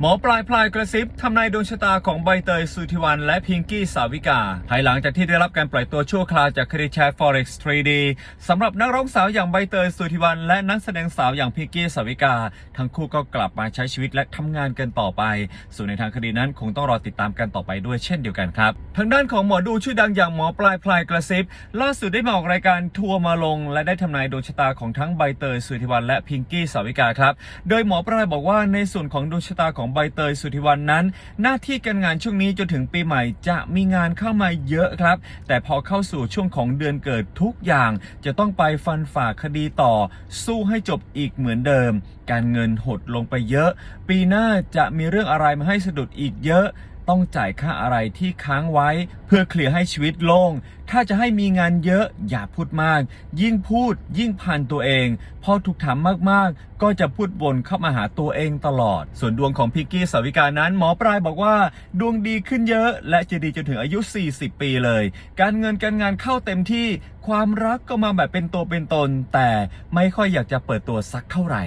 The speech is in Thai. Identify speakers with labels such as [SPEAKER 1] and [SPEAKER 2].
[SPEAKER 1] หมอปลายพลายกระซิบทำนายดวงชะตาของใบเตยสุธิวันและพิงกี้สาวิกา ภายหลังจากที่ได้รับการปล่อยตัวชั่วคราวจากคดีแชร์ Forex 3D สำหรับนักร้องสาวอย่างใบเตยสุธิวันและนักแสดงสาวอย่างพิงกี้สาวิกา ทั้งคู่ก็กลับมาใช้ชีวิตและทำงานกันต่อไป ส่วนในทางคดีนั้นคงต้องรอติดตามกันต่อไปด้วยเช่นเดียวกันครับ ทางด้านของหมอดูชื่อดังอย่างหมอปลายพลายกระซิบล่าสุดได้มาออกรายการทัวร์มาลง และได้ทำนายดวงชะตาของทั้งใบเตยสุธิวันและพิงกี้สาวิกาครับ โดยหมอปลายบอกว่าในส่วนของดวงชะตาของใบเตยสุธิวันนั้น หน้าที่การงานช่วงนี้จนถึงปีใหม่จะมีงานเข้ามาเยอะครับ แต่พอเข้าสู่ช่วงของเดือนเกิดทุกอย่าง จะต้องไปฟันฝ่าคดีต่อ สู้ให้จบอีกเหมือนเดิม การเงินหดลงไปเยอะ ปีหน้าจะมีเรื่องอะไรมาให้สะดุดอีกเยอะ ต้องจ่ายค่าอะไรที่ค้างไว้ เพื่อเคลียร์ให้ชีวิตโล่ง ถ้าจะให้มีงานเยอะอย่าพูดมาก ยิ่งพูดยิ่งพันตัวเองพอถูกถามมากๆ ก็จะพูดวนเข้ามาหาตัวเองตลอด ส่วนดวงของพิกกี้สาวิกานั้นหมอปลายบอกว่า ดวงดีขึ้นเยอะ และจะดีจนถึงอายุ 40 ปีเลย การเงินการงานเข้าเต็มที่ ความรักก็มาแบบเป็นตัวเป็นตน แต่ไม่ค่อยอยากจะเปิดตัวสักเท่าไหร่